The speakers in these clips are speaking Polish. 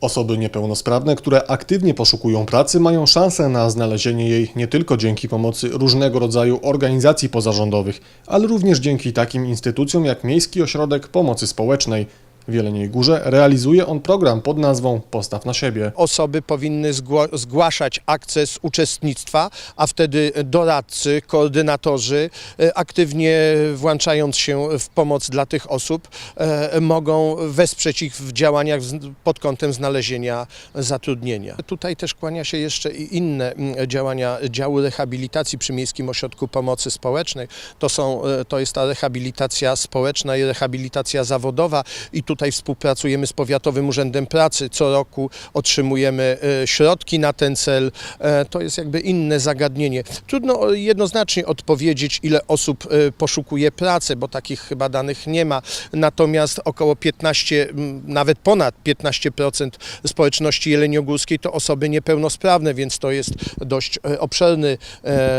Osoby niepełnosprawne, które aktywnie poszukują pracy, mają szansę na znalezienie jej nie tylko dzięki pomocy różnego rodzaju organizacji pozarządowych, ale również dzięki takim instytucjom jak Miejski Ośrodek Pomocy Społecznej. W Jeleniej Górze realizuje on program pod nazwą Postaw na siebie. Osoby powinny zgłaszać akces uczestnictwa, a wtedy doradcy, koordynatorzy, e, aktywnie włączając się w pomoc dla tych osób, e, mogą wesprzeć ich w działaniach pod kątem znalezienia zatrudnienia. Tutaj też kłania się jeszcze inne działania działu rehabilitacji przy Miejskim Ośrodku Pomocy Społecznej. To, są, e, to jest ta rehabilitacja społeczna i rehabilitacja zawodowa i tutaj współpracujemy z Powiatowym Urzędem Pracy. Co roku otrzymujemy e, środki na ten cel. E, To jest jakby inne zagadnienie. Trudno jednoznacznie odpowiedzieć, ile osób e, poszukuje pracy, bo takich chyba danych nie ma. Natomiast około 15, m, nawet ponad 15% społeczności jeleniogórskiej to osoby niepełnosprawne, więc to jest dość e, obszerny e,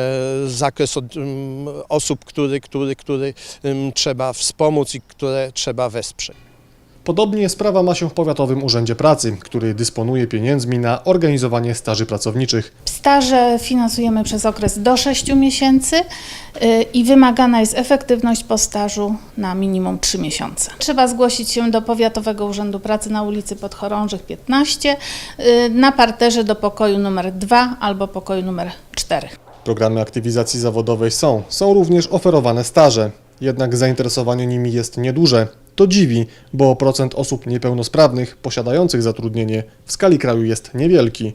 zakres osób, który, który, który trzeba wspomóc i które trzeba wesprzeć. Podobnie sprawa ma się w Powiatowym Urzędzie Pracy, który dysponuje pieniędzmi na organizowanie staży pracowniczych. Staże finansujemy przez okres do 6 miesięcy y, i wymagana jest efektywność po stażu na minimum 3 miesiące. Trzeba zgłosić się do Powiatowego Urzędu Pracy na ulicy Podchorążych 15 y, na parterze do pokoju numer 2 albo pokoju numer 4. Programy aktywizacji zawodowej są, są również oferowane staże. Jednak zainteresowanie nimi jest nieduże. To dziwi, bo procent osób niepełnosprawnych posiadających zatrudnienie w skali kraju jest niewielki.